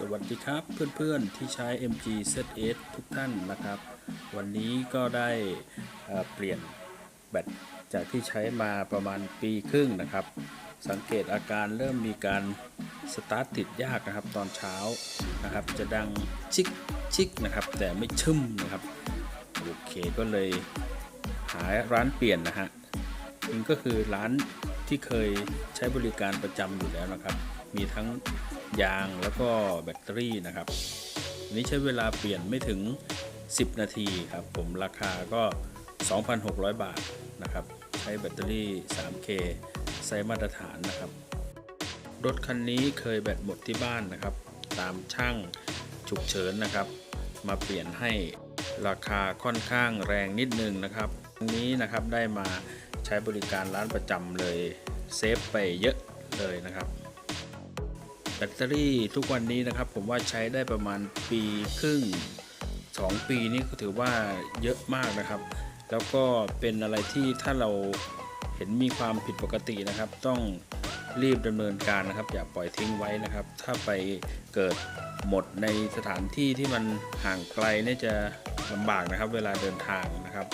สวัสดีครับเพื่อนๆที่ใช้ MG ZS ทุกท่านนะครับ วันนี้ก็ได้เปลี่ยนแบตจากที่ใช้มาประมาณปีครึ่งนะครับ สังเกตอาการเริ่มมีการสตาร์ทติดยากนะครับตอนเช้านะครับ จะดังชิกชิกนะครับ แต่ไม่ชึ่มนะครับ โอเคก็เลยหาร้านเปลี่ยนนะฮะนี่ก็คือร้านที่เคยใช้บริการประจำอยู่แล้วนะครับ มีทั้งยางแล้วก็แบตเตอรี่นะครับอันนี้ใช้เวลาเปลี่ยนไม่ถึง 10 นาทีครับผมราคาก็ 2,600 บาทนะครับใช้แบตเตอรี่ 3K ไซส์มาตรฐานนะครับ รถคันนี้เคยแบตหมดที่บ้านนะครับ ตามช่างฉุกเฉินนะครับ มาเปลี่ยนให้ราคาค่อนข้างแรงนิดนึงนะครับตรงนี้นะครับได้มาใช้บริการร้านประจำเลยเซฟไปเยอะเลยนะครับ ตเตอรี่ทุกวันนี้นะครับ ผมว่าใช้ได้ประมาณปีครึ่ง 2 ปีนี่ก็ถือว่าเยอะมากนะครับ แล้วก็เป็นอะไรที่ถ้าเราเห็นมีความผิดปกตินะครับ ต้องรีบดำเนินการนะครับ อย่าปล่อยทิ้งไว้นะครับ ถ้าไปเกิดหมดในสถานที่ที่มันห่างไกลเนี่ยจะลำบากนะครับ เวลาเดินทางนะครับ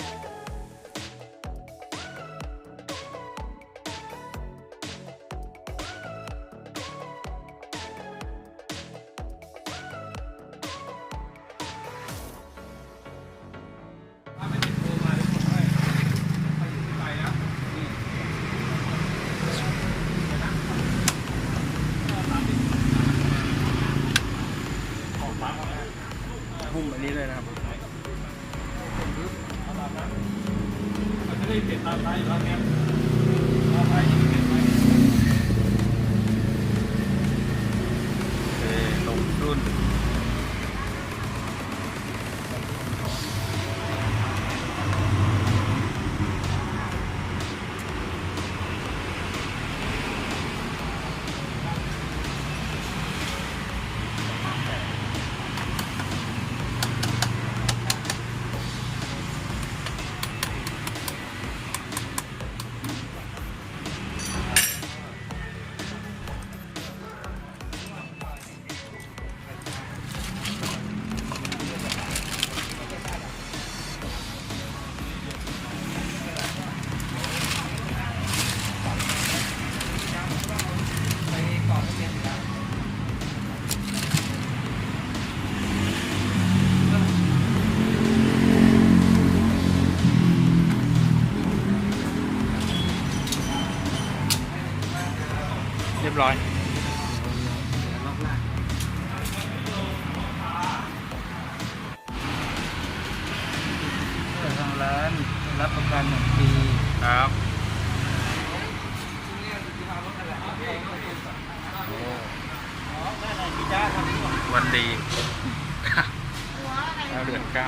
นี้เลยนะครับเเรียบร้อยทางร้านรับประกันหนึ่งปีครับวันดีเก้าเดือนเก้า